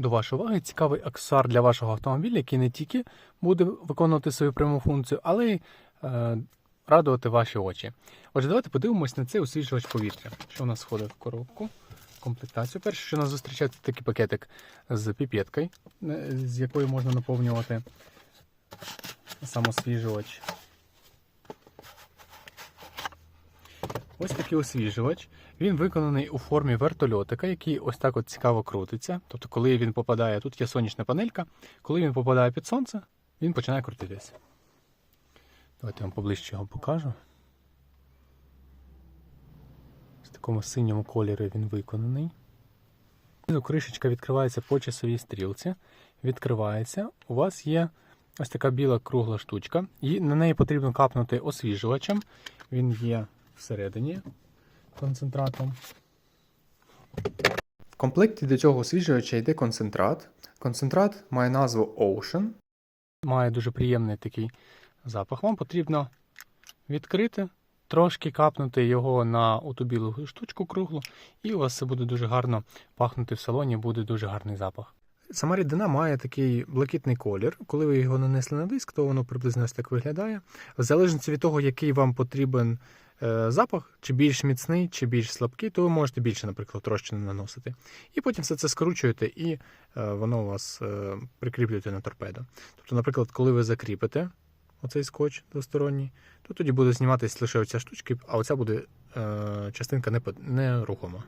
До вашої уваги цікавий аксесуар для вашого автомобіля, який не тільки буде виконувати свою пряму функцію, але й е, радувати ваші очі. Отже, давайте подивимось на цей освіжувач повітря, що у нас входить в коробку. Комплектацію. Перше, що нас зустрічає, це такий пакетик з піпеткою, е, з якою можна наповнювати самосвіжувач. Ось такий освіжувач. Він виконаний у формі вертольотика, який ось так от цікаво крутиться. Тобто, коли він попадає, тут є сонячна панелька, коли він попадає під сонце, він починає крутитися. Давайте я вам поближче його покажу. В такому синьому кольорі він виконаний. Кришечка відкривається по часовій стрілці. Відкривається. У вас є ось така біла кругла штучка. І на неї потрібно капнути освіжувачем. Він є всередині концентратом. В комплекті до цього освіжувача йде концентрат. Концентрат має назву Ocean. Має дуже приємний такий запах. Вам потрібно відкрити, трошки капнути його на ту білу штучку круглу, і у вас все буде дуже гарно пахнути в салоні, буде дуже гарний запах. Сама рідина має такий блакитний колір. Коли ви його нанесли на диск, то воно приблизно ось так виглядає. В залежності від того, який вам потрібен е, запах, чи більш міцний, чи більш слабкий, то ви можете більше, наприклад, розчину наносити. І потім все це скручуєте, і е, воно у вас е, прикріплюєте на торпедо. Тобто, наприклад, коли ви закріпите оцей скотч двосторонній, то тоді буде зніматись лише оця штучка, а оця буде частинка нерухома.